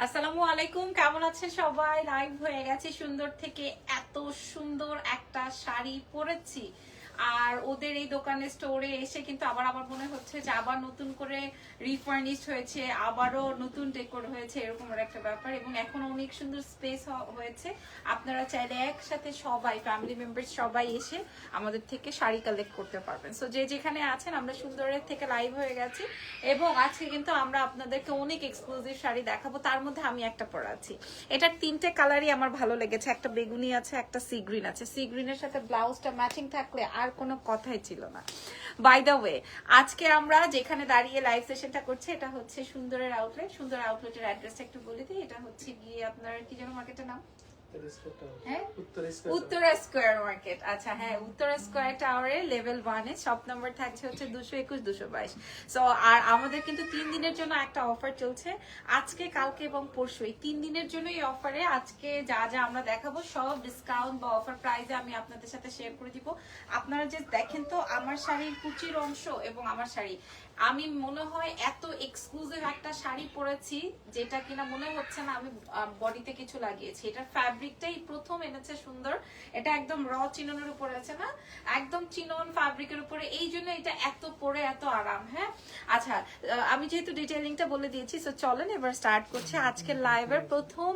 আসসালামু আলাইকুম, কেমন আছেন সবাই? লাইভ হয়ে গেছে সুন্দর থেকে এত সুন্দর একটা শাড়ি পরেছি। আর ওদের এই দোকানে স্টোরে এসে কিন্তু আবার আমার মনে হচ্ছে যে আবার নতুন করে রিফার্নিশ হয়েছে, আবারও নতুন ডেকোর হয়েছে, এরকম একটা ব্যাপার। এবং এখন অনেক সুন্দর স্পেস হয়েছে। আপনারা চাইলে একসাথে সবাই ফ্যামিলি মেম্বার সবাই এসে আমাদের থেকে শাড়ি কালেক্ট করতে পারবেন। সো যে যেখানে আছেন, আমরা সুন্দরের থেকে লাইভ হয়ে গেছি। এবং আজকে কিন্তু আমরা আপনাদেরকে অনেক এক্সক্লুসিভ শাড়ি দেখাবো। তার মধ্যে আমি একটা পরাচ্ছি এটার তিনটে কালারই আমার ভালো লেগেছে। একটা বেগুনি আছে, একটা সি গ্রিন আছে। সি গ্রিনের সাথে ব্লাউজটা ম্যাচিং থাকলে আর কোনো কথাই ছিল না। বাই দ্য ওয়ে আজকে আমরা যেখানে দাঁড়িয়ে লাইভ সেশনটা করছি, এটা হচ্ছে সুন্দরের আউটলেট সুন্দর আউটলেটের অ্যাড্রেসটা একটু বলে দিই। এটা হচ্ছে গিয়ে আপনার কি যেন মার্কেটের নাম? উত্তরা স্কোয়ার মার্কেট আচ্ছা হ্যাঁ উত্তরা স্কোয়ার টাওয়ারে লেভেল ওয়ানে শপ নাম্বার থাকছে হচ্ছে দুশো একুশ দুশো বাইশ। সো আর আমাদের কিন্তু তিন দিনের জন্য একটা অফার চলছে আজকে কালকে এবং পরশু। এই তিন দিনের জন্য এই অফারে আজকে যা যা আমরা দেখাবো সব ডিসকাউন্ট বা অফার প্রাইজে আমি আপনাদের সাথে শেয়ার করে দিব। আপনারা যে দেখেন তো আমার শাড়ির কুচির অংশ এবং আমার শাড়ি। আমি মনে হয় এত এক্সক্লুসিভ একটা শাড়ি পরেছি, যেটা কিনা মনে হচ্ছে না আমি বডিতে কিছু লাগিয়েছি। এটার ফ্যাব্রিকটাই প্রথম এনেছে সুন্দর। এটা একদম র চিননের উপরে আছে না? একদম চিনন ফ্যাব্রিকের উপরে। এই জন্য এটা এত পরে এত আরাম হ্যাঁ? আচ্ছা আমি যেহেতু ডিটেলিংটা বলে দিয়েছি তো চলেন এবার স্টার্ট করছি আজকের লাইভের প্রথম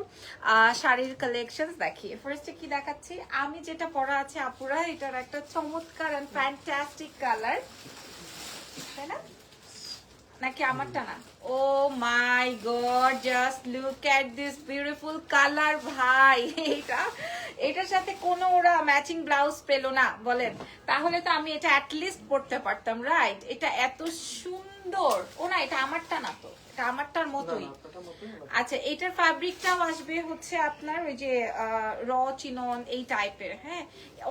শাড়ির কালেকশন দেখি ফার্স্টে কি দেখাচ্ছি? আমি যেটা পরা আছে, আপুরা, এটার একটা চমৎকার অ্যান্ড ফ্যান্টাস্টিক কালার তাই না? নাকি আমারটা না? ও my god just look at this beautiful colour ভাই। এটা, এটার সাথে কোনো ওরা ম্যাচিং ব্লাউজ পেল না, বলেন। তাহলে তো আমি এটা অ্যাটলিস্ট পড়তে পারতাম রাইট এটা এত সুন্দর। ও না, এটা আমারটা না তো। আমারটার মতোই। আচ্ছা এটার ফ্যাব্রিকটাও আসবে হচ্ছে আপনার ওই যে র চিনন এই টাইপের হ্যাঁ?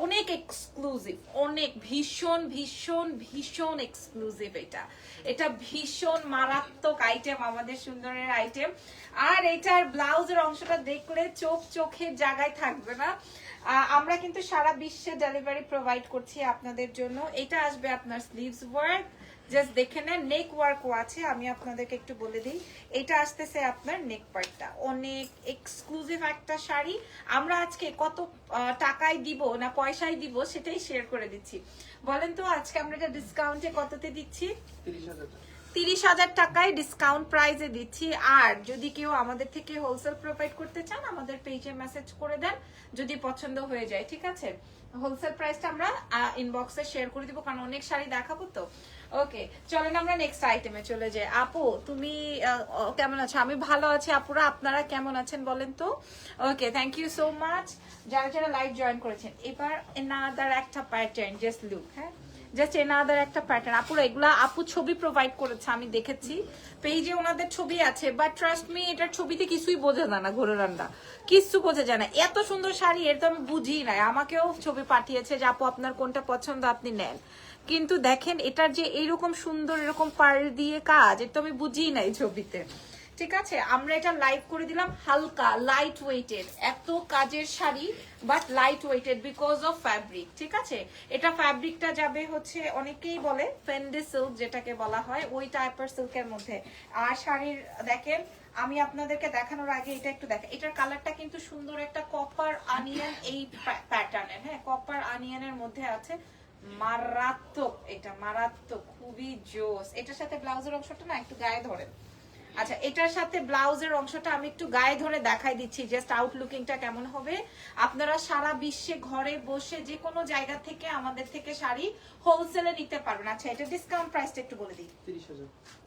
অনেক এক্সক্লুসিভ অনেক ভীষণ ভীষণ ভীষণ এক্সক্লুসিভ এটা। এটা ভীষণ মারাত্মক আইটেম আমাদের সুন্দরের আইটেম আর এটার ব্লাউজের অংশটা দেখলে চোখ চোখের জায়গায় থাকবে না। আমরা কিন্তু সারা বিশ্বে ডেলিভারি প্রোভাইড করছি আপনাদের জন্য। এটা আসবে আপনার স্লিভস ওয়ার্ক জাস্ট দেখে নেন নেক ওয়ার্কও আছে আমি আপনাদেরকে একটু বলে দিই। এটা আসতেছে আপনার নেক পার্টটা অনেক এক্সক্লুসিভ একটা শাড়ি। আমরা আজকে কত টাকায় দিব না পয়সায় দিব সেটাই শেয়ার করে দিচ্ছি। বলেন তো আজকে আমরা এটা ডিসকাউন্টে কততে দিচ্ছি? তিরিশ হাজার টাকায় ডিসকাউন্ট প্রাইসে দিচ্ছি। আর যদি কেউ আমাদের থেকে হোলসেল প্রোভাইড করতে চান আমাদের পেজে মেসেজ করে দেন যদি পছন্দ হয়ে যায় ঠিক আছে? হোলসেল প্রাইসটা আমরা ইনবক্সে শেয়ার করে দিব কারণ অনেক শাড়ি দেখাবো তো। ওকে চলেন আমরা নেক্সট আইটেমে চলে যাই। আপু, তুমি কেমন আছো? আমি ভালো আছি। আপুরা, আপনারা কেমন আছেন বলেন তো? Okay thank you so much যারা যারা লাইভ জয়েন করেছেন, এবার এনাদার একটা প্যাটার্ন জাস্ট লুক হ্যাঁ? জাস্ট এনাদার একটা প্যাটার্ন আপুরা, এগুলা আপু ছবি প্রোভাইড করেছে, আমি দেখেছি। পেজে ওনাদের ছবি আছে বাট ট্রাস্ট মি এটার ছবিতে কিছুই বোঝা যায় না ঘোরে রান্না কিছু বোঝা যায় না। এত সুন্দর শাড়ি, এর তো আমি বুঝি নাই। আমাকেও ছবি পাঠিয়েছে যে, আপু, আপনার কোনটা পছন্দ আপনি নেন। কিন্তু দেখেন এটার যে এরকম সুন্দর এরকম পার দিয়ে কাজ, এটা আমি বুঝি নাই ছবিতে। ঠিক আছে? আমরা এটা লাইভ করে দিলাম হালকা লাইট ওয়েটেড এত কাজের sari but light weighted because of fabric ঠিক আছে? এটা ফ্যাব্রিকটা যাবে হচ্ছে, অনেকেই বলে ফেন্ডে সিল্ক যেটাকে বলা হয়, ওই টাইপের সিল্কের মধ্যে। আর শাড়ির, দেখেন, আমি আপনাদেরকে দেখানোর আগে এটা একটু দেখা এটার কালারটা কিন্তু সুন্দর একটা কপার আনিয়ন এই প্যাটার্নের হ্যাঁ? কপার আনিয়নের মধ্যে আছে। মারাত্মক এটা মারাত্মক খুবই জোস এটার সাথে ব্লাউজের অংশটা না একটু গায়ে ধরেন। আচ্ছা এটার সাথে ব্লাউজের অংশটা আমি একটু গায়ে ধরে দেখাই দিচ্ছি জাস্ট আউটলুকিংটা কেমন হবে। আপনারা সারা বিশ্বে ঘরে বসে যে কোনো জায়গা থেকে আমাদের থেকে শাড়ি হোলসেলে নিতে পারবেন। আচ্ছা এটা ডিসকাউন্ট প্রাইসটা একটু বলে দিই।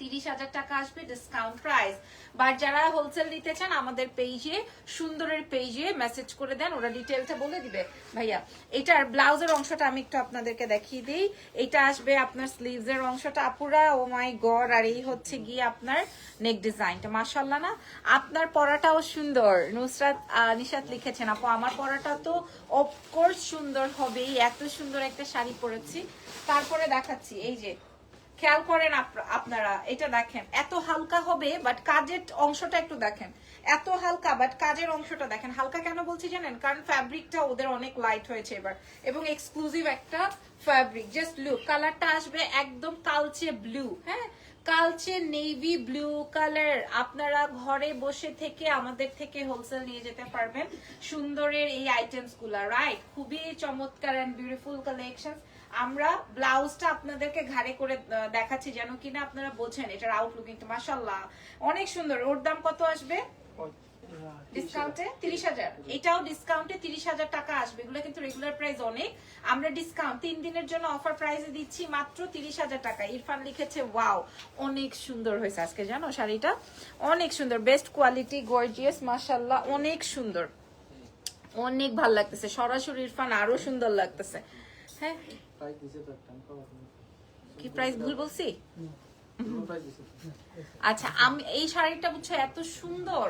তিরিশ হাজার। টাকা আসবে ডিসকাউন্ট প্রাইস বাট যারা হোলসেল নিতে চান আমাদের পেজে সুন্দরের পেজে মেসেজ করে দেন ওরা ডিটেলটা বলে দিবে। ভাইয়া এটার ব্লাউজের অংশটা আমি একটু আপনাদেরকে দেখিয়ে দিই। এটা আসবে আপনার স্লিভস এর অংশটা। আপুরা ও মাই গড আর এই হচ্ছে গিয়ে আপনার নেক ডিজাইনটা মাশাল্লাহ না? আপনার পরাটাও সুন্দর। নুসরাত নিশাত লিখেছেন, আপু, আমার পরাটা তো অফকোর্স সুন্দর হবেই, এত সুন্দর একটা শাড়ি পরেছি। তারপরে দেখাচ্ছি, এই যে, খেয়াল করেন আপনারা, এটা দেখেন, এত হালকা হবে বাট কাজের অংশটা একটু দেখেন। এত হালকা বাট কাজের অংশটা দেখেন। হালকা কেন বলছি জানেন? কারণ ফ্যাব্রিকটা ওদের অনেক লাইট হয়েছে এবার, এবং এক্সক্লুসিভ একটা ফ্যাব্রিক জাস্ট লুক কালারটা আসবে একদম কালচে ব্লু হ্যাঁ? কালচে নেভি ব্লু কালার আপনারা ঘরে বসে থেকে আমাদের থেকে হোলসেল নিয়ে যেতে পারবেন। সুন্দরের এই আইটেমসগুলা রাইট খুবই চমৎকার অ্যান্ড বিউটিফুল কালেকশন আমরা ব্লাউজটা আপনাদেরকে ঘাড়ে করে দেখাচ্ছি যেন কিনা আপনারা বোঝেন, এটার আউটলুকিং মাসাল্লাহ অনেক সুন্দর। ওর দাম কত আসবে? ডিসকাউন্টে তিরিশ হাজার। এটাও ডিসকাউন্টে তিরিশ হাজার টাকা আসবে। এগুলো কিন্তু রেগুলার প্রাইস অনেক। আমরা ডিসকাউন্ট তিন দিনের জন্য অফার প্রাইসে দিচ্ছি মাত্র তিরিশ হাজার টাকা। ইরফান লিখেছে ওয়াও অনেক সুন্দর হয়েছে আজকে জানো শাড়িটা? অনেক সুন্দর। বেস্ট কোয়ালিটি গর্জিয়াস মাসাল্লাহ অনেক সুন্দর। অনেক ভালো লাগতেছে। সরাসরি ইরফান আরও সুন্দর লাগতেছে। হ্যাঁ? কি প্রাইস ভুল বলছি? আচ্ছা আমি এই শাড়িটা বুঝছ এত সুন্দর।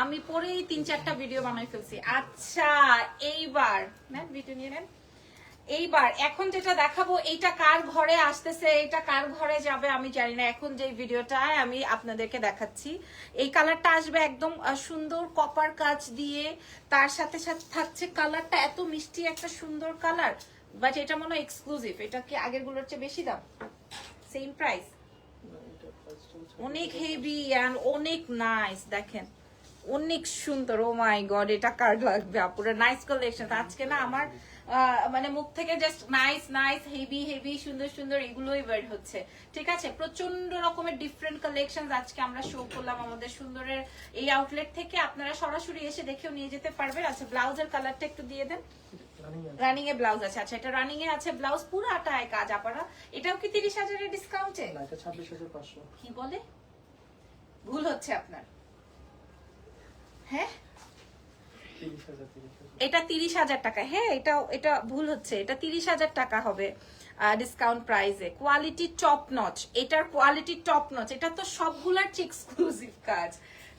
আমি পরেই তিন চারটা ভিডিও বানাই ফেলছি। আচ্ছা এইবার নেন ভিডিও নিয়ে নেন। এইবার, এখন যেটা দেখাবো, এইটা কার ঘরে আসতেছে এটা কার ঘরে যাবে, আমি জানি না। এখন যে ভিডিওটা আমি আপনাদেরকে দেখাচ্ছি, এই কালারটা আসবে একদম সুন্দর কপার কাজ দিয়ে। তার সাথে সাথে থাকছে কালারটা এত মিষ্টি একটা সুন্দর কালার বাট এটা মনে হয় এক্সক্লুসিভ এটা কি আগেরগুলোর চেয়ে বেশি দাম? সেম প্রাইস অনেক হেভি অ্যান্ড অনেক নাইস দেখেন। অনেক সুন্দর ও মাই গড এটা কার লাগবে আপুরা? নাইস কালেকশন আজকে না আমার মানে মুখ থেকে just nice nice heavy heavy সুন্দর সুন্দর এগুলোই বের হচ্ছে। ঠিক আছে? প্রচণ্ড রকমের ডিফারেন্ট কালেকশন আজকে আমরা শো করলাম আমাদের সুন্দরের এই আউটলেট থেকে। আপনারা সরাসরি এসে দেখেও নিয়ে যেতে পারবেন। আচ্ছা ব্লাউজের কালারটা একটু দিয়ে দেন। রানিং এ ব্লাউজ আছে। আচ্ছা এটা রানিং এ আছে ব্লাউজ পুরাটায় কাজ আপারা। এটাও কি তিরিশ হাজারের ডিসকাউন্টে কি বলে? ভুল হচ্ছে আপনার। হ্যাঁ? এটা তিরিশ হাজার টাকা। হ্যাঁ এটা এটা ভুল হচ্ছে। এটা তিরিশ হাজার টাকা হবে ডিসকাউন্ট প্রাইসে কোয়ালিটি টপ নচ এটার কোয়ালিটি টপ নচ এটা তো সবগুলার এক্সক্লুসিভ কাজ।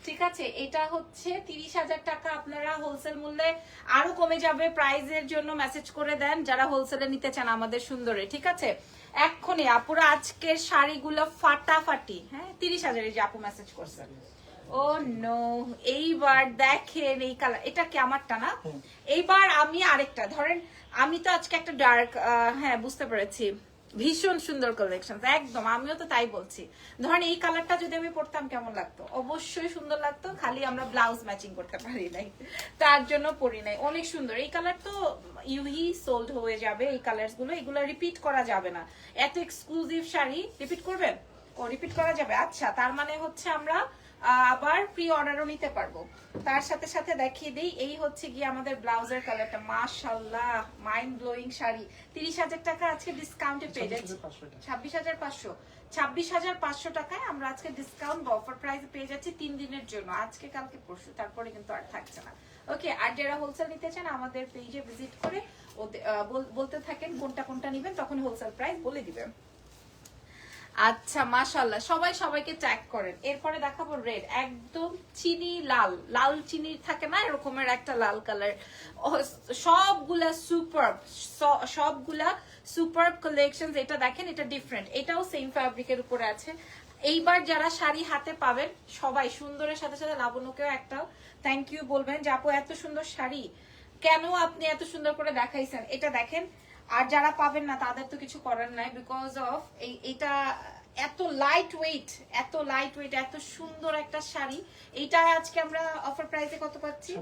ঠিক আছে? এটা হচ্ছে তিরিশ হাজার টাকা আপনারা হোলসেল মূল্যে আরও কমে যাবে। প্রাইজের জন্য মেসেজ করে দেন। যারা হোলসেলে নিতে চান আমাদের সুন্দরে ঠিক আছে? এক্ষুনি আপুরা আজকের শাড়িগুলো ফাটাফাটি হ্যাঁ? তিরিশ হাজারে যে আপু মেসেজ করছেন ও নো এইবার দেখেন এই কালার এটা কি আমারটা না? এইবার আমি আরেকটা ধরেন আমি তো আজকে একটা ডার্ক হ্যাঁ বুঝতে পেরেছি। ভীষণ সুন্দর কালেকশন একদম, আমিও তো তাই বলছি। ধরেন এই কালারটা যদি আমি পরতাম, কেমন লাগতো? অবশ্যই সুন্দর লাগতো, খালি আমরা ব্লাউজ ম্যাচিং করতে পারি নাই, তার জন্য পরি নাই। অনেক সুন্দর। এই কালার তো ইউহি সোল্ড হয়ে যাবে, এই কালার্সগুলো, এগুলো রিপিট করা যাবে না। এত এক্সক্লুসিভ শাড়ি রিপিট করবেন? ও রিপিট করা যাবে? আচ্ছা তার মানে হচ্ছে আমরা আবার প্রি অর্ডারও নিতে পারব। তার সাথে সাথে দেখিয়ে দিই এই হচ্ছে গিয়ে আমাদের ব্লাউজের কালারটা মাশাল্লাহ মাইন্ড ব্লোয়িং শাড়ি। তিরিশ হাজার টাকা আজকে ডিসকাউন্টে পেয়ে যাচ্ছি। ছাব্বিশ হাজার পাঁচশো ছাব্বিশ হাজার পাঁচশো। টাকায় আমরা আজকে ডিসকাউন্ট বা অফার প্রাইস পেয়ে যাচ্ছি তিন দিনের জন্য। আজকে কালকে পরশু তারপরে কিন্তু আর থাকছে না। ওকে আর যারা হোলসেল নিতে চান আমাদের পেজে ভিজিট করে বলতে থাকেন কোনটা কোনটা নিবেন তখন হোলসেল প্রাইস বলে দিবেন। আচ্ছা মাশাল্লাহ সবাই সবাইকে ট্যাগ করেন। এরপরে দেখাবো রেড একদম চিনি লাল। লাল চিনি থাকে না, এরকমের একটা লাল কালার সবগুলা সুপার সবগুলা সুপার কালেকশন এটা দেখেন, এটা ডিফারেন্ট এটাও সেম ফ্যাব্রিকের উপরে আছে। এইবার যারা শাড়ি হাতে পাবেন, সবাই সুন্দরের সাথে সাথে লাবণ্যকেও একটা থ্যাংক ইউ বলবেন যে, আপু, এত সুন্দর শাড়ি। কেন আপনি এত সুন্দর করে দেখাইছেন? এটা দেখেন আর যারা পাবেন না তাদের তো কিছু করার নাই বিকজ অফ এই এটা এত লাইট ওয়েট এত লাইট ওয়েট এত সুন্দর একটা শাড়ি। এইটা আজকে আমরা অফার প্রাইসে কত পাচ্ছি?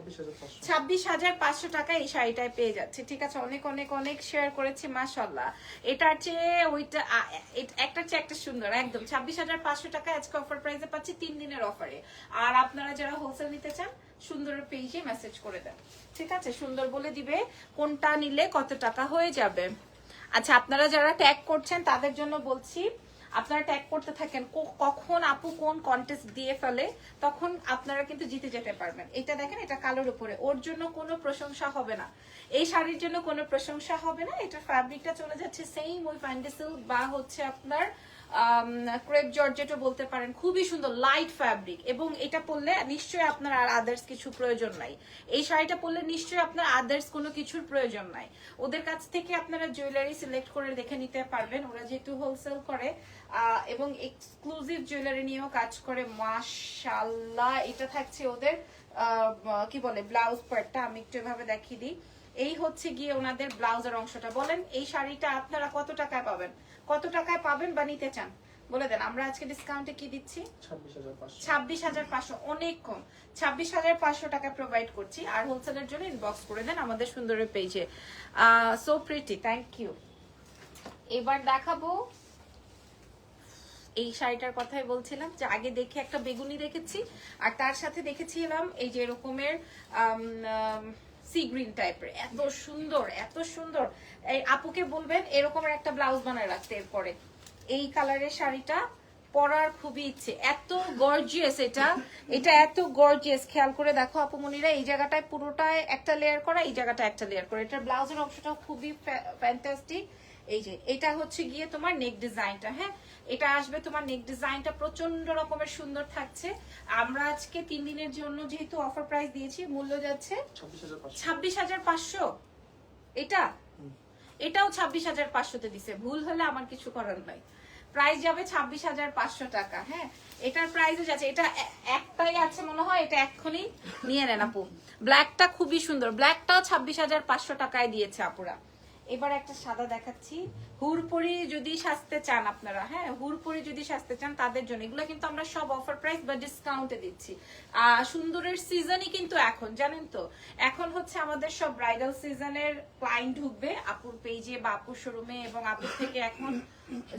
ছাব্বিশ হাজার পাঁচশো। টাকা এই শাড়িটায় পেয়ে যাচ্ছে। ঠিক আছে অনেক অনেক অনেক শেয়ার করেছি মাসাল্লাহ এটার চেয়ে ওইটা আ- এ- একটার চেয়ে একটা সুন্দর একদম। ছাব্বিশ হাজার পাঁচশো টাকা আজকে অফার প্রাইসে পাচ্ছি তিন দিনের অফারে আর আপনারা যারা হোলসেল নিতে চান সুন্দরের পেজে মেসেজ করে দেন। ঠিক আছে? সুন্দর বলে দিবে কোনটা নিলে কত টাকা হয়ে যাবে। আচ্ছা আপনারা যারা ট্যাগ করছেন, তাদের জন্য বলছি, আপনারা ট্যাগ করতে থাকেন কখন আপু কোন কন্টেস্ট দিয়ে ফেলে, তখন আপনারা কিন্তু জিতে যেতে পারবেন। এটা দেখেন, এটা কালোর উপরে। ওর জন্য কোনো প্রশংসা হবে না। এই শাড়ির জন্য কোনো প্রশংসা হবে না। এটার ফ্যাব্রিকটা চলে যাচ্ছে সেম ওই ফ্যান্ডি সিল্ক বা হচ্ছে আপনার ক্রেপ জর্জেটও বলতে পারেন, খুবই সুন্দর লাইট ফ্যাব্রিক এবং এটা পরলে নিশ্চয়ই আপনার আর আদার্স কিছু প্রয়োজন নাই। এই শাড়িটা পরলে নিশ্চয়ই আপনার আদার্স কোনো কিছুর প্রয়োজন নাই। ওদের কাছ থেকে আপনারা জুয়েলারি সিলেক্ট করে দেখে নিতে পারবেন। ওরা যেহেতু হোলসেল করে এবং এক্সক্লুসিভ জুয়েলারি নিয়েও কাজ করে মাশাল্লাহ এটা থাকছে ওদের কি বলে ব্লাউজ পার্টটা আমি একটু এভাবে দেখিয়ে দিই। এই হচ্ছে গিয়ে ওনাদের ব্লাউজের অংশটা। বলেন, এই শাড়িটা আপনারা কত টাকায় পাবেন? কত টাকায় পাবেন বা নিতে চান? বলে দেন আমরা আজকে ডিসকাউন্টে কি দিচ্ছি? ছাব্বিশ হাজার পাঁচশো। অনেক কম। ছাব্বিশ হাজার পাঁচশো টাকা প্রোভাইড করছি। আর হোলসেলের জন্য ইনবক্স করে দেন আমাদের সুন্দরের পেজে সো প্রিটি থ্যাংক ইউ এবার দেখাবো এই শাড়িটার কথাই বলছিলাম যে আগে দেখে একটা বেগুনি দেখেছি আর তার সাথে দেখেছিলাম এই যে এরকমের সি গ্রিন টাইপের, এত সুন্দর এত সুন্দর। আপুকে বলবেন, এরকমের একটা ব্লাউজ বানায় রাখতে এরপরে। এই কালারের শাড়িটা পরার খুবই ইচ্ছে। এত গর্জিয়াস এটা। এটা এত গর্জিয়াস খেয়াল করে দেখো আপু মনিরা এই জায়গাটায় পুরোটায় একটা লেয়ার করা, এই জায়গাটা একটা লেয়ার করা। এটার ব্লাউজের অংশটাও খুবই ফ্যান্টাস্টিক এই যে এটা হচ্ছে গিয়ে তোমার নেক ডিজাইনটা হ্যাঁ? এটা আসবে তোমার নেক ডিজাইনটা প্রচণ্ড রকমের সুন্দর থাকছে। আমরা আজকে তিন দিনের জন্য যেহেতু অফার প্রাইস দিয়েছি মূল্য যাচ্ছে ছাব্বিশ হাজার পাঁচশো। এটা? এটাও ছাব্বিশ হাজার পাঁচশোতে দিছে। ভুল হলে আমার কিছু করার নাই। প্রাইস যাবে ছাব্বিশ হাজার পাঁচশো টাকা হ্যাঁ? এটার প্রাইসও যাচ্ছে। এটা একটাই আছে মনে হয় এটা এক্ষুনি নিয়ে নেন আপু। ব্ল্যাকটা খুবই সুন্দর। ব্ল্যাকটাও ছাব্বিশ হাজার পাঁচশো টাকায় দিয়েছে আপুরা। এবার একটা সাদা দেখাচ্ছি। হুরপুরি যদি সাজতে চান আপনারা হ্যাঁ হুরপুরি যদি সাজতে চান তাদের জন্য। এগুলো কিন্তু আমরা সব অফার প্রাইস বা ডিসকাউন্টে দিচ্ছি। আহ, সুন্দরের সিজনই কিন্তু এখন জানেন তো? এখন হচ্ছে আমাদের সব ব্রাইডাল সিজনের ক্লায়েন্ট ঢুকবে আপুর পেজে বা আপুর শোরুমে এবং আপুর থেকে এখন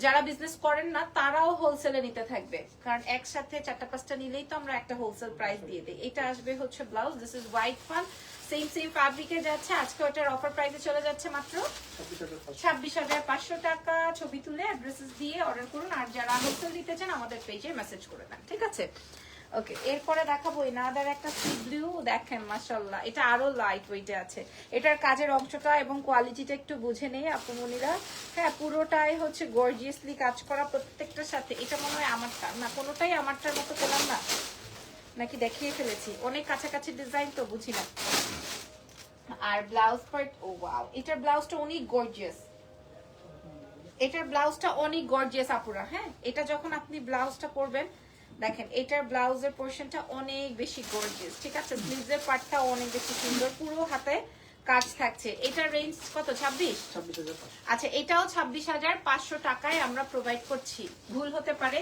যারা বিজনেস করেন না, তারাও হোলসেলে নিতে থাকবে। কারণ একসাথে চারটা, পাঁচটা নিলেই তো আমরা একটা হোলসেল প্রাইস দিয়ে দিই। এটা আসবে হচ্ছে blouse this is white fun same same ফ্যাব্রিকে যাচ্ছে। আজকে ওটার অফার প্রাইসে চলে যাচ্ছে মাত্র ছাব্বিশ হাজার পাঁচশো টাকা। ছবি তুলে অ্যাড্রেসেস দিয়ে অর্ডার করুন। আর যারা হোলসেল দিতে চান, আমাদের পেজে মেসেজ করে দেন, ঠিক আছে? ওকে এরপরে দেখাবো এনাদার একটা সি ব্লু দেখেন মাশাল্লাহ এটা আরও লাইট ওয়েটে আছে। এটার কাজের অংশটা এবং কোয়ালিটিটা একটু বুঝে নেই আপুমনিরা হ্যাঁ পুরোটাই হচ্ছে গর্জিয়াসলি কাজ করা প্রত্যেকটার সাথে। এটা মনে হয় আমারটা, না, কোনোটাই আমারটার মতো পেলাম না। নাকি দেখিয়ে ফেলেছি। অনেক কাছাকাছি ডিজাইন তো বুঝি না। আর ব্লাউজ পার্ট ও এটার ব্লাউজটা অনেক গর্জিয়াস এটার ব্লাউজটা অনেক গর্জিয়াস আপুরা হ্যাঁ? এটা যখন আপনি ব্লাউজটা পরবেন দেখেন এটার ব্লাউজের পোর্শনটা অনেক বেশি গর্জিয়াস ঠিক আছে? স্লিভসের পার্টটা অনেক বেশি সুন্দর পুরো হাতে কাজ থাকছে। এটার রেঞ্জ কত? ছাব্বিশ? আচ্ছা এটাও ছাব্বিশ হাজার পাঁচশো টাকায় আমরা প্রোভাইড করছি। ভুল হতে পারে।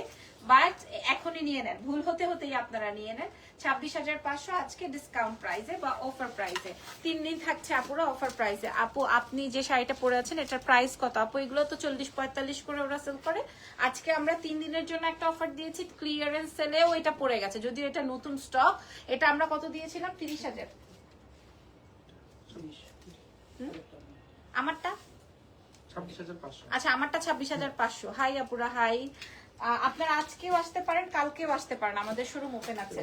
বাট এখনই নিয়ে নেন। ভুল হতে হতেই আপনারা নিয়ে নেন। ছাব্বিশ হাজার পাঁচশো আজকে ডিসকাউন্ট প্রাইসে বা অফার প্রাইসে তিন দিন থাকছে আপুরা অফার প্রাইসে আপু আপনি যে শাড়িটা পরে আছেন এটার প্রাইস কত? আপু এগুলো তো চল্লিশ পঁয়তাল্লিশ করে ওরা সেল করে। আজকে আমরা তিন দিনের জন্য একটা অফার দিয়েছি ক্লিয়ারেন্স সেলেও এটা পড়ে গেছে। যদি এটা নতুন স্টক এটা আমরা কত দিয়েছিলাম? তিরিশ হাজার। আমারটা? আচ্ছা আমারটা ছাব্বিশ হাজার পাঁচশো। হাই আপুরা হাই আপনারা আজকেও আসতে পারেন কালকেও আসতে পারেন আমাদের শোরুম ওপেন আছে।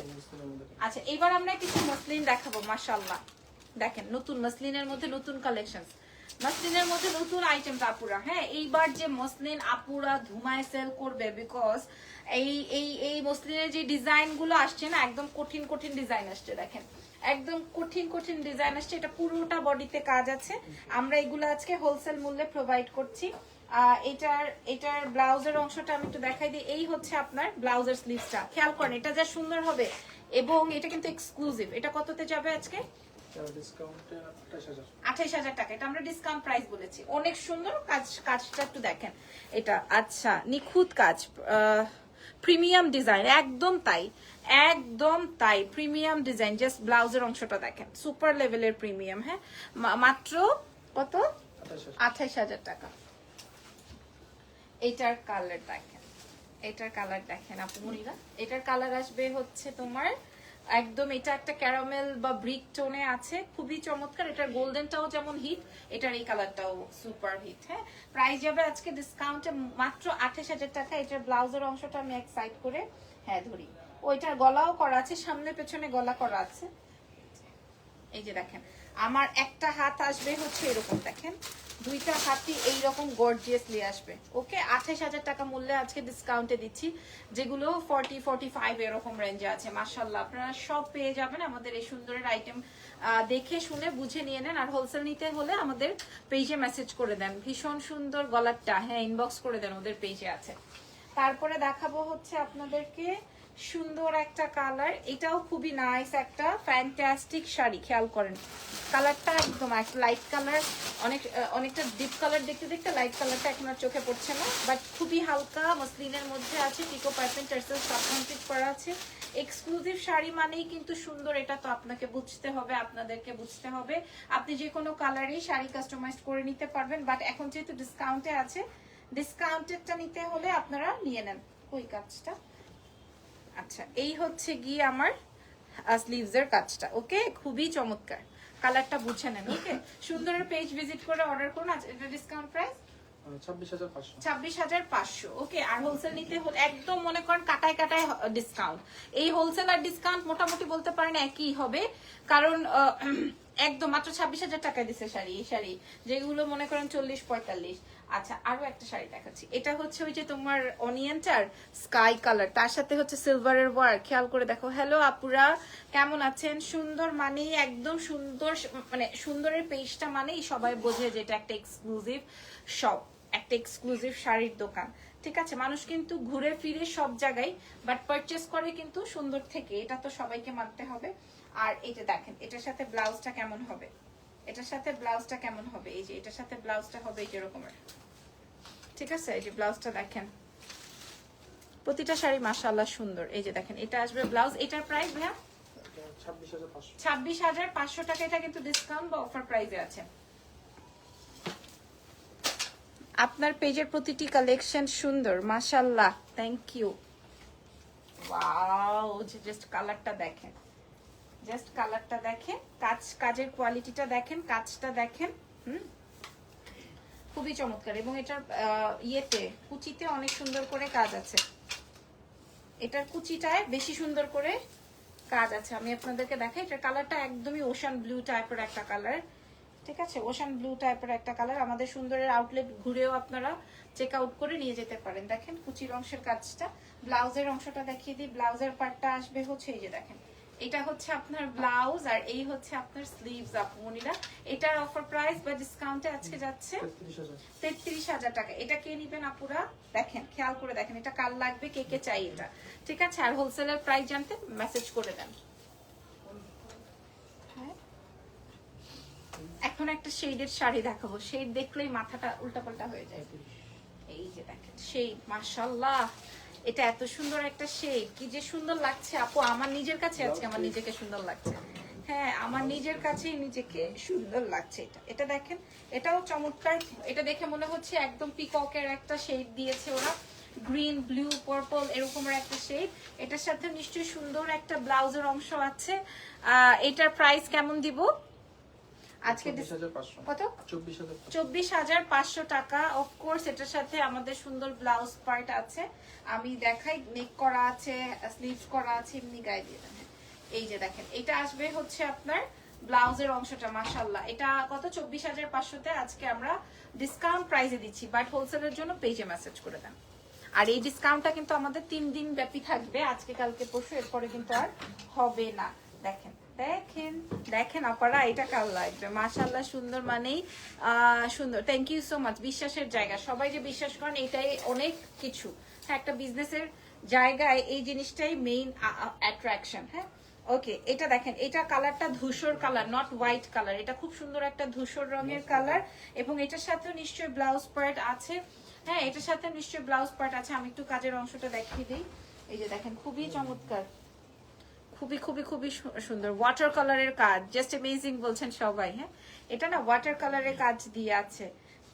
আচ্ছা এবার আমরা কিছু মসলিন দেখাবো মাশাল্লাহ দেখেন নতুন মসলিনের মধ্যে নতুন কালেকশন মসলিনের মধ্যে নতুন আইটেম আপুরা হ্যাঁ এইবার যে মসলিন আপুরা ধুমায় সেল করবে বিকজ এই এই এই মসলিনের যে ডিজাইনগুলো আসছে না একদম কঠিন কঠিন ডিজাইন আসছে দেখেন। একদম কঠিন কঠিন ডিজাইন আসছে এটা পুরোটা বডিতে কাজ আছে। আমরা এগুলো আজকে হোলসেল মূল্যে প্রোভাইড করছি। এটার এটার ব্লাউজের অংশটা আমি একটু দেখাই দিই। এই হচ্ছে আপনার ব্লাউজের স্লিভসটা খেয়াল করেন এটা যা সুন্দর হবে। এবং এটা কিন্তু এক্সক্লুসিভ এটা কততে যাবে আজকে? হাজার। আঠাইশ হাজার টাকা। এটা আমরা ডিসকাউন্ট প্রাইস বলেছি। অনেক সুন্দর কাজ কাজটা একটু দেখেন। এটা আচ্ছা নিখুঁত কাজ। প্রিমিয়াম ডিজাইন একদম তাই। একদম তাই। প্রিমিয়াম ডিজাইন জাস্ট ব্লাউজের অংশটা দেখেন। সুপার লেভেলের প্রিমিয়াম হ্যাঁ? মাত্র কত? আঠাইশ হাজার টাকা। এটার কালার দেখেন। এটার কালার দেখেন আপুমনিরা এটার কালার আসবে হচ্ছে তোমার একদম এটা একটা ক্যারামেল বা ব্রিক টোনে আছে। খুবই চমৎকার। এটার গোল্ডেনটাও যেমন হিট এটার এই কালারটাও সুপার হিট হ্যাঁ? প্রাইস যাবে আজকে ডিসকাউন্টে মাত্র আঠাশ হাজার টাকা। এটার ব্লাউজের অংশটা আমি এক সাইড করে হ্যাঁ ধরি। ওইটার গলাও করা আছে সামনে পেছনে গলা করা আছে। এই যে দেখেন আমার একটা হাত আসবে হচ্ছে এরকম, দেখেন। দুইটা হাতই এইরকম গর্জিয়াসলি আসবে। ওকে আঠাশ হাজার টাকা মূল্যে আজকে ডিসকাউন্টে দিচ্ছি, যেগুলো ফর্টি ফর্টি ফাইভ এরকম রেঞ্জে আছে মার্শাল্লাহ আপনারা সব পেয়ে যাবেন আমাদের এই সুন্দরের আইটেম দেখে শুনে বুঝে নিয়ে নেন, আর হোলসেল নিতে হলে আমাদের পেজে মেসেজ করে দেন। ভীষণ সুন্দর গলারটা হ্যাঁ ইনবক্স করে দেন, ওদের পেজে আছে। তারপরে দেখাবো হচ্ছে আপনাদেরকে সুন্দর একটা কালার। এটাও খুবই নাইস একটা ফ্যান্টাস্টিক শাড়ি, খেয়াল করেন। কালারটা একদম একটা লাইট কালার অনেক অনেকটা ডিপ কালার দেখতে দেখতে লাইট কালারটা এখন আর চোখে পড়ছে না। বাট খুবই হালকা মসলিনের মধ্যে আছে পিকো পার্সেন্ট টার্সেল করা আছে। এক্সক্লুসিভ শাড়ি মানেই কিন্তু সুন্দর, এটা তো আপনাকে বুঝতে হবে, আপনাদেরকে বুঝতে হবে। আপনি যে কোনো কালারেই শাড়ি কাস্টমাইজ করে নিতে পারবেন বাট এখন যেহেতু ডিসকাউন্টে আছে ডিসকাউন্টেডটা নিতে হলে আপনারা নিয়ে নেন। ওই কাজটা। আচ্ছা এই হচ্ছে গিয়ে আমার স্লিভসের কাজটা ওকে খুবই চমৎকার। কালারটা বুঝে নেন ওকে সুন্দরের পেজ ভিজিট করে অর্ডার করুন। আজ এটা ডিসকাউন্ট প্রাইস ছাব্বিশ হাজার পাঁচশো। ছাব্বিশ হাজার পাঁচশো ওকে আর হোলসেল নিতে একদম মনে করেন কাটায় কাটায় ডিসকাউন্ট এই হোলসেল আর ডিসকাউন্ট মোটামুটি বলতে পারেন একই হবে কারণ একদম মাত্র ছাব্বিশ হাজার টাকায় দিছে শাড়ি, এই শাড়ি। যেগুলো মনে করেন চল্লিশ, পঁয়তাল্লিশ। আচ্ছা আরও একটা শাড়ি দেখাচ্ছি। এটা হচ্ছে ওই যে তোমার অনিয়নটার স্কাই কালার তার সাথে হচ্ছে সিলভারের ওয়ার্ক খেয়াল করে দেখো। হ্যালো আপুরা, কেমন আছেন? সুন্দর মানে একদম সুন্দর মানে সুন্দরের পেজটা মানেই সবাই বোঝে যে এটা একটা এক্সক্লুসিভ শপ একটা এক্সক্লুসিভ শাড়ির দোকান। ঠিক আছে, মানুষ কিন্তু ঘুরে ফিরে সব জায়গায় বাট পারচেস করে কিন্তু সুন্দর থেকে। এটা তো সবাইকে মানতে হবে। আর এটা দেখেন, এটার সাথে ব্লাউজটা কেমন হবে? এটার সাথে ব্লাউজটা কেমন হবে? এই যে, এটার সাথে ব্লাউজটা হবে এই ঠিক আছে? এই যে ব্লাউজটা দেখেন। প্রতিটা শাড়ি মাশাআল্লাহ সুন্দর। এই যে দেখেন, এটা আসবে ব্লাউজ এটার প্রাইস ভাইয়া? ছাব্বিশ হাজার পাঁচশো টাকা। এটা কিন্তু ডিসকাউন্ট বা অফার প্রাইসে আছে। আপনার পেজের প্রতিটি কালেকশন সুন্দর। মাশাল্লাহ থ্যাংক ইউ ওয়াও জাস্ট কালারটা দেখেন। জাস্ট কালারটা দেখেন, কাজ, কাজের কোয়ালিটিটা দেখেন, কাজটা দেখেন, হুম? খুবই চমৎকার। এবং এটার ইয়েতে, কুচিতে অনেক সুন্দর করে কাজ আছে। এটার কুচিটায় বেশি সুন্দর করে কাজ আছে। আমি আপনাদেরকে দেখাই, এটার কালারটা একদমই ওশান ব্লু টাইপের একটা কালার ঠিক আছে? ওশান ব্লু টাইপের একটা কালার আমাদের সুন্দরের আউটলেট ঘুরেও আপনারা চেক আউট করে নিয়ে যেতে পারেন। দেখেন, কুচির অংশের কাজটা। ব্লাউজের অংশটা দেখিয়ে দিই। ব্লাউজের পার্টটা আসবে হচ্ছে এই যে দেখেন। এটা হচ্ছে আপনার ব্লাউজ আর এই হচ্ছে আপনার স্লিভস আপুমনিরা এটার অফার প্রাইস বা ডিসকাউন্টে আজকে যাচ্ছে তেত্রিশ হাজার। টাকা। এটা কে নিবেন আপুরা? দেখেন খেয়াল করে দেখেন এটা কার লাগবে কে কে চাই এটা। ঠিক আছে? আর হোলসেলের প্রাইস জানতে মেসেজ করে দেন। হ্যাঁ। এখন একটা শেডের শাড়ি দেখাবো। শেড দেখলেই মাথাটা উল্টাপাল্টা হয়ে যায়। এই যে দেখেন শেড মাশাল্লাহ এটা এত সুন্দর একটা শেড কি যে সুন্দর লাগছে আপু। আমার নিজের কাছে আজকে আমার নিজেকে সুন্দর লাগছে। হ্যাঁ আমার নিজের কাছেই নিজেকে সুন্দর লাগছে এটা। এটা দেখেন, এটাও চমৎকার। এটা দেখে মনে হচ্ছে একদম পিককের একটা শেড দিয়েছে ওরা। গ্রিন ব্লু পার্পল এরকমের একটা শেড এটার সাথে নিশ্চয়ই সুন্দর একটা ব্লাউজের অংশ আছে। এটার প্রাইস কেমন দিব? আজকে কত? চব্বিশ হাজার পাঁচশো। চব্বিশ হাজার পাঁচশো টাকা। অফকোর্স এটার সাথে আমাদের সুন্দর ব্লাউজ পার্ট আছে। আমি দেখাই নেক করা আছে স্লিভস করা আছে এমনি গায়ে দিয়ে দেন এই যে দেখেন এটা আসবে হচ্ছে আপনার ব্লাউজের অংশটা মাসাল্লাহ এটা কত? চব্বিশ হাজার পাঁচশোতে আজকে আমরা ডিসকাউন্ট প্রাইসে দিচ্ছি বাট হোলসেলের জন্য পেজে মেসেজ করে দেন। আর এই ডিসকাউন্টটা কিন্তু আমাদের তিন দিন ব্যাপী থাকবে আজকে কালকে পরশু এরপরে কিন্তু আর হবে না। দেখেন দেখেন। দেখেন আপারা এটা কাল লাগবে? মাশাল্লাহ সুন্দর মানেই সুন্দর। থ্যাংক ইউ সো মাচ বিশ্বাসের জায়গা। সবাই যে বিশ্বাস করেন এটাই অনেক কিছু। হ্যাঁ একটা বিজনেসের জায়গায় এই জিনিসটাই মেইন অ্যাট্রাকশন হ্যাঁ? ওকে এটা দেখেন এটা কালারটা ধূসর কালার নট হোয়াইট কালার এটা খুব সুন্দর একটা ধূসর রঙের কালার এবং এটার সাথেও নিশ্চয়ই ব্লাউজ পার্ট আছে। হ্যাঁ এটার সাথে নিশ্চয়ই ব্লাউজ পার্ট আছে। আমি একটু কাজের অংশটা দেখিয়ে দিই। এই যে দেখেন খুবই চমৎকার। খুবই খুবই খুবই সুন্দর। ওয়াটার কালারের কাজ জাস্ট অ্যামেজিং বলছেন সবাই হ্যাঁ? এটা না ওয়াটার কালারের কাজ দিয়ে আছে।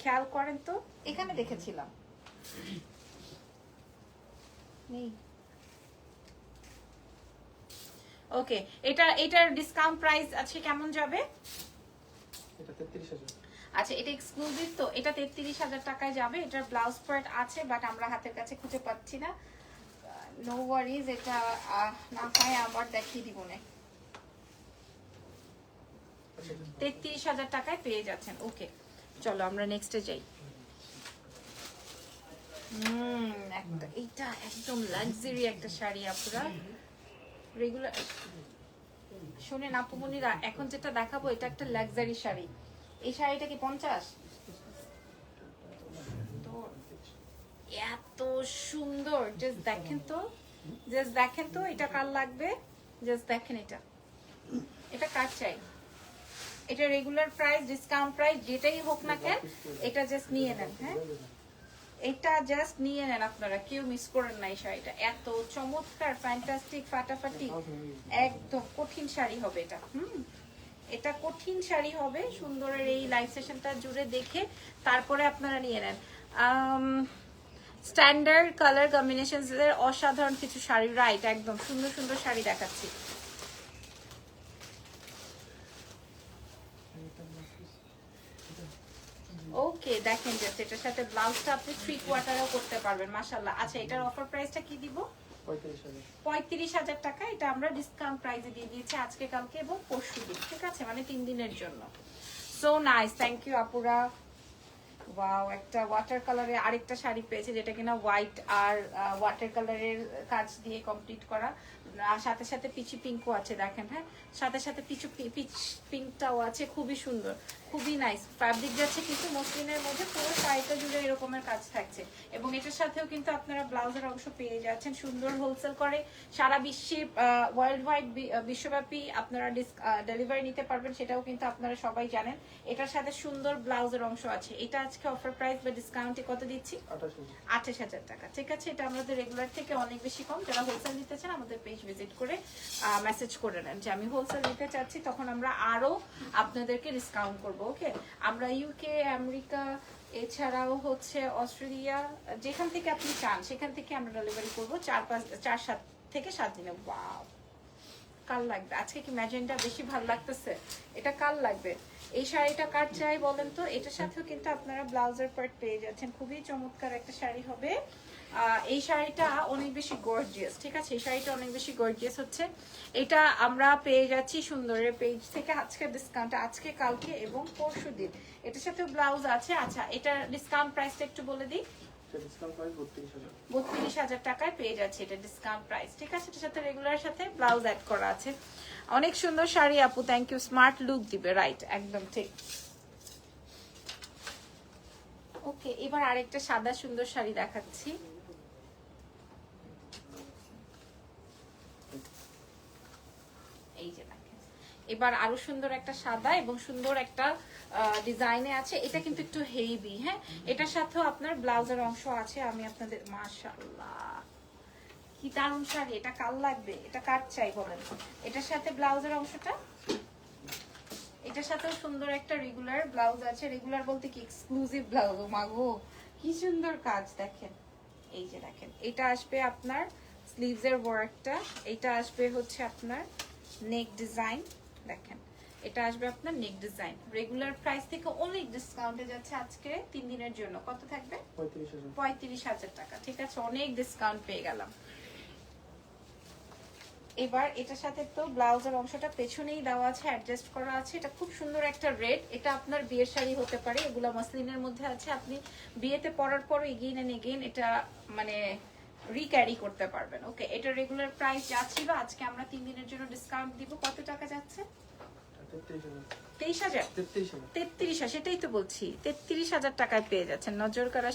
খেয়াল করেন তো এখানে দেখেছিলাম। নেই। ওকে এটা এটার ডিসকাউন্ট প্রাইস আছে কেমন যাবে? আচ্ছা এটা এক্সক্লুসিভ তো এটা তেত্রিশ হাজার টাকায় যাবে। এটার ব্লাউজ পার্ট আছে বাট আমরা হাতের কাছে খুঁজে পাচ্ছি না। নো ওয়ারিজ এটা না হয় আবার দেখিয়ে দিব না। তেত্রিশ হাজার টাকায় পেয়ে যাচ্ছেন, ওকে। চলো, আমরা নেক্সটে যাই। হুম, একটা, এইটা একদম লাক্সারি একটা শাড়ি আপুরা। রেগুলার শোনেন আপুমনিরা এখন যেটা দেখাবো, এটা একটা লাক্সারি শাড়ি। এই শাড়িটা কি পঞ্চাশ? এত সুন্দর। জাস্ট দেখেন তো। জাস্ট দেখেন তো এটা কার লাগবে? জাস্ট দেখেন এটা। এটা কার চাই? এটা রেগুলার প্রাইস ডিসকাউন্ট প্রাইস যেটাই হোক না কেন, এটা জাস্ট নিয়ে নেন হ্যাঁ? এটা জাস্ট নিয়ে নেন আপনারা। কেউ মিস করেন না এই শাড়িটা। এত চমৎকার ফ্যান্টাস্টিক ফাটাফাটি। একদম কঠিন শাড়ি হবে এটা, হুম? এটা কঠিন শাড়ি হবে। সুন্দরের এই লাইভ সেশনটা জুড়ে দেখে তারপরে আপনারা নিয়ে নেন। স্ট্যান্ডার্ড কালার কম্বিনেশন অসাধারণ কিছু শাড়ি রাইট একদম। সুন্দর সুন্দর শাড়ি দেখাচ্ছি। ওকে দেখেন জাস্ট এটার সাথে ব্লাউজটা আপনি থ্রি কোয়ার্টারও করতে পারবেন মাশাল্লাহ আচ্ছা এটার অফার প্রাইসটা কি দিব? পঁয়ত্রিশ হাজার টাকা। এটা আমরা ডিসকাউন্ট প্রাইসে দিয়ে দিয়েছি আজকে, কালকে এবং পরশু দিন, ঠিক আছে? মানে তিন দিনের জন্য। সো নাইস থ্যাংক ইউ আপুরা। ওয়াও একটা ওয়াটার কালারে আরেকটা শাড়ি পেয়েছে যেটা কিনা হোয়াইট আর ওয়াটার কালারের কাজ দিয়ে কমপ্লিট করা। সাথে সাথে পিচি পিঙ্কও আছে, দেখেন হ্যাঁ? সাথে সাথে পিচু পিচ পিঙ্কটাও আছে খুবই সুন্দর খুবই নাইস ফ্যাব্রিক যাচ্ছে কিন্তু মসলিনের মধ্যে পুরো শাড়িটা জুড়ে এরকমের কাজ থাকছে। এবং এটার সাথেও কিন্তু আপনারা ব্লাউজের অংশ পেয়ে যাচ্ছেন সুন্দর হোলসেল করে। সারা বিশ্বে ওয়ার্ল্ড ওয়াইড বিশ্বব্যাপী আপনারা ডেলিভারি নিতে পারবেন সেটাও কিন্তু আপনারা সবাই জানেন। এটার সাথে সুন্দর ব্লাউজের অংশ আছে। এটা আজকে অফার প্রাইস বা ডিসকাউন্টে কত দিচ্ছি? আঠাশ হাজার। আঠাশ হাজার টাকা। ঠিক আছে এটা আমাদের রেগুলার থেকে অনেক বেশি কম। যারা হোলসেল নিতে চান আমাদের পেজ ভিজিট করে মেসেজ করে নেন যে আমি হোলসেল নিতে চাচ্ছি, তখন আমরা আরও আপনাদেরকে ডিসকাউন্ট করব ওকে আমরা ইউকে আমেরিকা এছাড়াও হচ্ছে অস্ট্রেলিয়া যেখান থেকে আপনি চান, সেখান থেকে আমরা ডেলিভারি করব, চার পাঁচ, চার সাত থেকে সাত দিনে। ওয়াও কাল লাগবে? আজকে কি ম্যাজেন্টা বেশি ভালো লাগতেছে? এটা কাল লাগবে? এই শাড়িটা কার চাই বলেন তো? এটার সাথেও কিন্তু আপনারা ব্লাউজের পার্ট পেয়ে যাচ্ছেন। খুবই চমৎকার একটা শাড়ি হবে। এই শাড়িটা অনেক বেশি গর্জিয়াস ঠিক আছে? এই শাড়িটা অনেক বেশি গর্জিয়াস হচ্ছে। এটা আমরা পেয়ে যাচ্ছি সুন্দরের পেজ থেকে। আজকে ডিসকাউন্ট আজকে কালকে এবং পরশু দিন। এটার সাথে ব্লাউজ আছে। আচ্ছা এটা ডিসকাউন্ট প্রাইসটা একটু বলে দিই। এটা ডিসকাউন্ট প্রাইস বত্রিশ হাজার। বত্রিশ হাজার টাকায় পেয়ে যাচ্ছে এটা ডিসকাউন্ট প্রাইস ঠিক আছে? এটার সাথে রেগুলার সাথে ব্লাউজ অ্যাড করা আছে। অনেক সুন্দর শাড়ি আপু থ্যাংক ইউ স্মার্ট লুক দিবে রাইট একদম ঠিক। ওকে এবার আরেকটা সাদা সুন্দর শাড়ি দেখাচ্ছি এই যে দেখেন এবার আরও সুন্দর একটা সাদা এবং সুন্দর একটা ডিজাইনে আছে। এটা কিন্তু একটু হেভি হ্যাঁ? এটার সাথেও আপনার ব্লাউজের অংশ আছে, আমি আপনাদের, মাশাআল্লাহ। কি দারুণ শাড়ি, এটা কাল লাগবে? এটা কার চাই বলেন? এটার সাথে ব্লাউজের অংশটা? এটার সাথেও সুন্দর একটা রেগুলার ব্লাউজ আছে। রেগুলার বলতে কি? এক্সক্লুসিভ ব্লাউজ মাগো কি সুন্দর কাজ, দেখেন। এই যে দেখেন, এটা আসবে আপনার স্লিভস এর ওয়ার্কটা এটা আসবে হচ্ছে আপনার নেক ডিজাইন দেখেন এটা আসবে আপনার নেক ডিজাইন রেগুলার প্রাইস থেকে অনেক ডিসকাউন্টে যাচ্ছে আজকে তিন দিনের জন্য। কত থাকবে? পঁয়ত্রিশ হাজার। টাকা। ঠিক আছে অনেক ডিসকাউন্ট পেয়ে গেলাম। এবার এটার সাথে তো ব্লাউজের অংশটা পেছনেই দেওয়া আছে অ্যাডজাস্ট করা আছে। এটা খুব সুন্দর একটা রেড এটা আপনার বিয়ের শাড়ি হতে পারে এগুলা মাসলিনের মধ্যে আছে। আপনি বিয়েতে পরার পর এগেইন এন্ড এগেইন এটা মানে রিক্যারি করতে পারবেন। ওকে এটা রেগুলার প্রাইস যা ছিল আজকে আমরা তিন দিনের জন্য ডিসকাউন্ট দিব। কত টাকা যাচ্ছে? তেইশ হাজার? তেত্রিশ সেটাই তো বলছি। তেত্রিশ হাজার টাকায় পেয়ে যাচ্ছেন।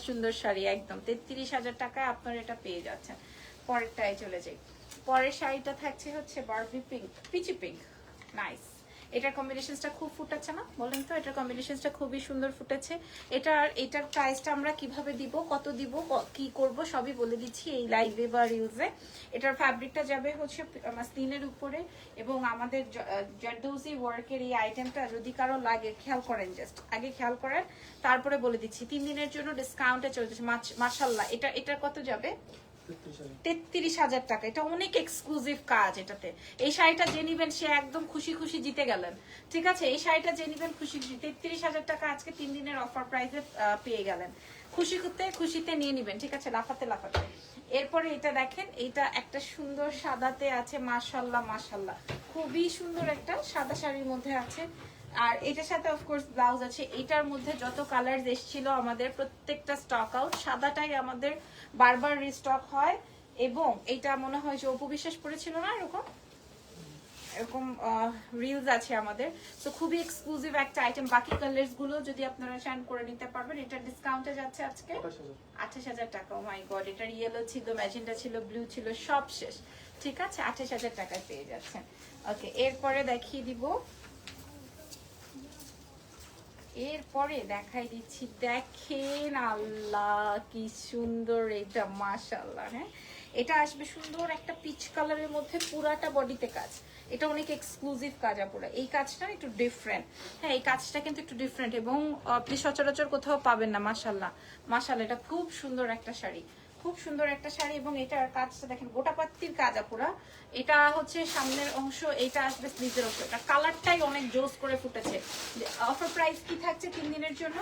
সুন্দর শাড়ি একদম। তেত্রিশ হাজার টাকায় এটা পেয়ে যাচ্ছেন। চলে যাই। পরের শাড়িটা থাকছে হচ্ছে Barbie pink peachy pink nice এটার কম্বিনেশনসটা খুব ফুটেছে না? বলেন তো, এটার কম্বিনেশনসটা খুবই সুন্দর ফুটেছে। এটার এটার প্রাইসটা আমরা কীভাবে দিব, কত দিব, কি করব, সবই বলে দিচ্ছি এই লাইভে বা রিলসে এটার ফ্যাব্রিকটা যাবে হচ্ছে স্কিনের উপরে এবং আমাদের জারদৌজি ওয়ার্কের এই আইটেমটা যদি কারও লাগে, খেয়াল করেন জাস্ট আগে খেয়াল করেন, তারপরে বলে দিচ্ছি। তিন দিনের জন্য ডিসকাউন্টে চলতেছে। মার্শাল্লাহ এটা এটার কত যাবে? তেত্রিশ হাজার টাকা। এটা অনেক এক্সক্লুসিভ কাজ এটাতে। এই শাড়িটা যে নিবেন, সে একদম খুশি খুশি জিতে গেলেন। ঠিক আছে? এই শাড়িটা যে নিবেন, খুশি খুশি তেত্রিশ হাজার টাকা আজকে তিন দিনের অফার প্রাইসে পেয়ে গেলেন। খুশি করতে খুশিতে নিয়ে নিবেন, ঠিক আছে? লাফাতে লাফাতে। এরপরে এটা দেখেন, এটা একটা সুন্দর সাদাতে আছে মাশাল্লাহ মাশাল্লাহ খুবই সুন্দর একটা সাদা শাড়ির মধ্যে আছে। আর এটার সাথে অফকোর্স ব্লাউজ আছে। এটার মধ্যে যত কালার এসেছিল আমাদের প্রত্যেকটা স্টক আউট সাদাটাই আমাদের বারবার রিস্টক হয় এবং এটা মনে হয় যে অপবিশ্বাস পড়েছিল না এরকম? এরকম রিলস আছে আমাদের। তো খুবই এক্সক্লুসিভ একটা আইটেম বাকি কালার্সগুলো যদি আপনারা চান করে নিতে পারবেন এটা ডিসকাউন্টে যাচ্ছে আজকে। আঠাশ হাজার। টাকা ও মাই গড এটার ইয়েলো ছিল ম্যাজেন্টা ছিল ব্লু ছিল সব শেষ। ঠিক আছে? আঠাশ হাজার টাকায় পেয়ে যাচ্ছেন। ওকে এরপরে দেখিয়ে দিব। এরপরে দেখাই দিচ্ছি, দেখেন আল্লাহ কি সুন্দর এটা মাশাল্লাহ হ্যাঁ? এটা আসবে সুন্দর একটা পিচ কালারের মধ্যে পুরাটা বডিতে কাজ। এটা অনেক এক্সক্লুসিভ কাজ আপুরা। এই কাজটা একটু ডিফারেন্ট হ্যাঁ এই কাজটা কিন্তু একটু ডিফারেন্ট এবং আপনি সচরাচর কোথাও পাবেন না মাসাল্লাহ মাসাল্লাহ এটা খুব সুন্দর একটা শাড়ি। খুব সুন্দর একটা শাড়ি এবং এটার কাজটা দেখেন গোটা পাত্তির কাজ আপুরা। এটা হচ্ছে সামনের অংশ এটা আসবে স্লিভের অংশ। এটা কালারটাই অনেক জোস করে ফুটেছে। অফার প্রাইস কি থাকছে তিন দিনের জন্য?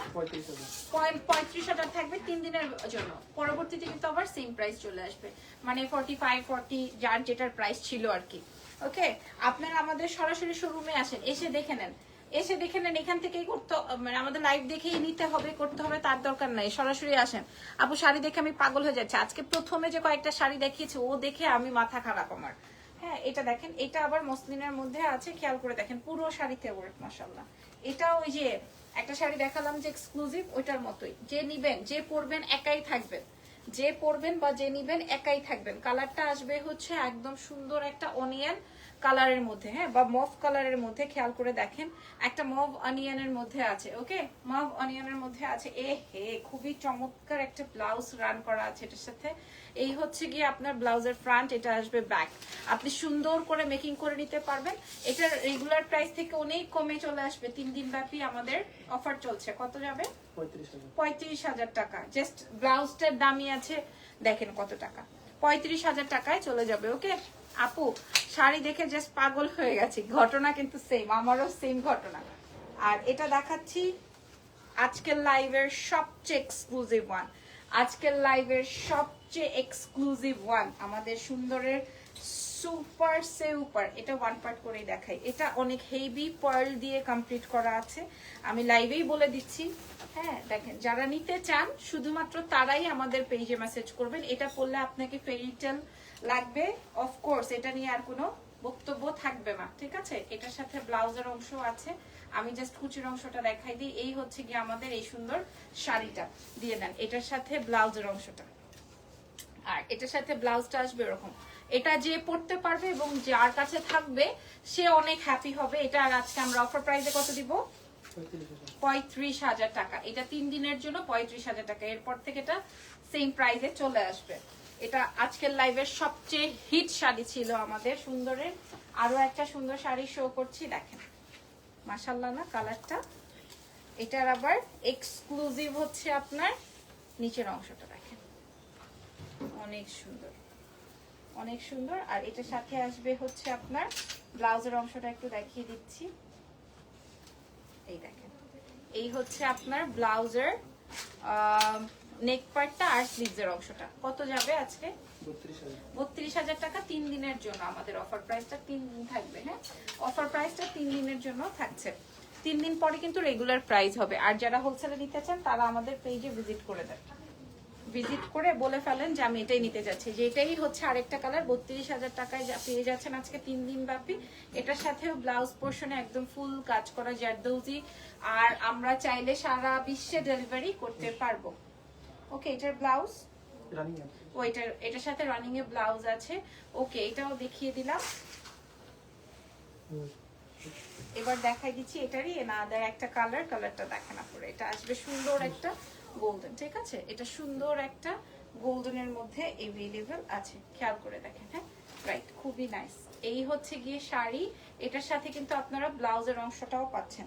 পঁয়ত্রিশ হাজার। থাকবে তিন দিনের জন্য। পরবর্তীতে কিন্তু আবার সেম প্রাইস চলে আসবে। মানে ফর্টি ফাইভ ফর্টি যার যেটার প্রাইস ছিল আর কি। ওকে আপনারা আমাদের সরাসরি শোরুমে আসেন এসে দেখে নেন। এসে দেখে নেন, এখান থেকেই করতে মানে আমাদের লাইভ দেখেই নিতে হবে, করতে হবে, তার দরকার নাই। সরাসরি আসেন। আপু, শাড়ি দেখে আমি পাগল হয়ে যাচ্ছি। আজকে প্রথমে যে কয়েকটা শাড়ি দেখিয়েছি, ও দেখে আমি মাথা খারাপ আমার। হ্যাঁ এটা দেখেন, এটা আবার মসলিনের মধ্যে আছে, খেয়াল করে দেখেন, পুরো শাড়িতে ওয়ার্ক মাসাল্লাহ এটা ওই যে, একটা শাড়ি দেখালাম যে এক্সক্লুসিভ ওইটার মতোই। যে নিবেন, যে পরবেন, একাই থাকবেন। যে পরবেন বা যে নিবেন, একাই থাকবেন। কালারটা আসবে হচ্ছে একদম সুন্দর একটা অনিয়ন কালারের মধ্যে হ্যাঁ বা মফ কালারের মধ্যে খেয়াল করে দেখেন একটা মভ অনিয়নের মধ্যে আছে ওকে? মভ অনিয়নের মধ্যে আছে এ হে খুবই চমৎকার একটা ব্লাউজ রান করা আছে এটার সাথে। এই হচ্ছে গিয়ে আপনার ব্লাউজের ফ্রন্ট এটা আসবে ব্যাক আপনি সুন্দর করে মেকিং করে নিতে পারবেন। এটার রেগুলার প্রাইস থেকে অনেক কমে চলে আসবে তিন দিন ব্যাপী আমাদের অফার চলছে। কত যাবে? পঁয়ত্রিশ হাজার। পঁয়ত্রিশ হাজার টাকা। জাস্ট ব্লাউজটার দামই আছে দেখেন কত টাকা। পঁয়ত্রিশ হাজার টাকায় চলে যাবে ওকে? আপু, শাড়ি দেখে জাস্ট পাগল হয়ে গেছি। ঘটনা কিন্তু সেম আমারও সেম ঘটনা। আর এটা দেখাচ্ছি আজকের লাইভের সবচেয়ে এক্সক্লুসিভ ওয়ান আজকের লাইভের সবচেয়ে এক্সক্লুসিভ ওয়ান আমাদের সুন্দরের সুপার সুপার এটা ওয়ান পার্ট করেই দেখাই। এটা অনেক হেভি পার্ল দিয়ে কমপ্লিট করা আছে। আমি লাইভেই বলে দিচ্ছি। হ্যাঁ দেখেন, যারা নিতে চান, শুধুমাত্র তারাই আমাদের পেজে মেসেজ করবেন। এটা পড়লে আপনাকে ফেরিটেল লাগবে অফকোর্স এটা নিয়ে আর কোনো বক্তব্য থাকবে না, ঠিক আছে? এটার সাথে ব্লাউজের অংশ আছে। আমি জাস্ট কুচির অংশটা দেখাই দিই। এই হচ্ছে কি আমাদের এই সুন্দর শাড়িটা দিয়ে দেন। এটার সাথে ব্লাউজের অংশটা। আর এটার সাথে ব্লাউজটা আসবে এরকম। এটা যে পড়তে পারবে এবং যার কাছে থাকবে, সে অনেক হ্যাপি হবে। এটা আজকে আমরা অফার প্রাইসে কত দিব? পঁয়ত্রিশ হাজার টাকা। এটা তিন দিনের জন্য পঁয়ত্রিশ হাজার টাকা। এরপর থেকে এটা সেম প্রাইসে চলে আসবে। এটা আজকের লাইভের সবচেয়ে হিট শাড়ি ছিল আমাদের সুন্দরের। আরও একটা সুন্দর শাড়ি শো করছি, দেখেন। মাসাল্লাহ না কালারটা এটার আবার এক্সক্লুসিভ হচ্ছে আপনার নিচের অংশটা, দেখেন। অনেক সুন্দর। অনেক সুন্দর। আর এটার সাথে আসবে হচ্ছে আপনার ব্লাউজের অংশটা একটু দেখিয়ে দিচ্ছি। এই দেখেন। এই হচ্ছে আপনার ব্লাউজের নেক পার্টটা আর স্লিভসের অংশটা। কত যাবে আজকে? বত্রিশ হাজার। টাকা তিন দিনের জন্য আমাদের অফার প্রাইসটা তিন দিন থাকবে হ্যাঁ? অফার প্রাইসটা তিন দিনের জন্য থাকছে। তিন দিন পরে কিন্তু রেগুলার প্রাইস হবে। আর যারা হোলসেলে নিতে চান তারা আমাদের পেজে ভিজিট করে দেন। ভিজিট করে বলে ফেলেন যে আমি এটাই নিতে যাচ্ছি। যে এটাই হচ্ছে আরেকটা কালার বত্রিশ হাজার টাকায় যা পেয়ে যাচ্ছেন আজকে তিন দিন ব্যাপী। এটার সাথেও ব্লাউজ পোর্শনে একদম ফুল কাজ করা জারদৌজি। আর আমরা চাইলে সারা বিশ্বে ডেলিভারি করতে পারব। ওকে এটার ব্লাউজ? ও এটার এটার সাথে রানিং এ ব্লাউজ আছে। ওকে এটাও দেখিয়ে দিলাম। এবার দেখাই দিচ্ছি এটারই। এনাদার একটা কালার কালারটা দেখেন আপনারা এটা আসবে সুন্দর একটা গোল্ডেন ঠিক আছে? এটা সুন্দর একটা গোল্ডেনের মধ্যে এভেলেবেল আছে। খেয়াল করে দেখেন হ্যাঁ? রাইট খুবই নাইস এই হচ্ছে গিয়ে শাড়ি। এটার সাথে কিন্তু আপনারা ব্লাউজের অংশটাও পাচ্ছেন।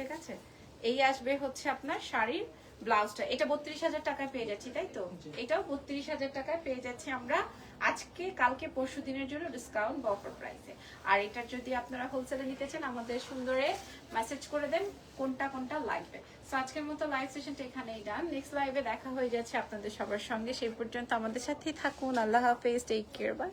ঠিক আছে? এই আসবে হচ্ছে আপনার শাড়ির ব্লাউজটা। এটা বত্রিশ হাজার টাকায় পেয়ে যাচ্ছি তাই তো? এটাও বত্রিশ হাজার টাকায় পেয়ে যাচ্ছি আমরা আজকে কালকে পরশু দিনের জন্য ডিসকাউন্ট বা অফার প্রাইসে আর এটার যদি আপনারা হোলসেলে নিতে চান আমাদের সুন্দরে মেসেজ করে দেন কোনটা কোনটা লাগবে। সো আজকের মতো লাইভ সেশনটা এখানেই ডান নেক্সট লাইভে দেখা হয়ে যাচ্ছে আপনাদের সবার সঙ্গে। সেই পর্যন্ত আমাদের সাথেই থাকুন। আল্লাহ হাফেজ। Take care bye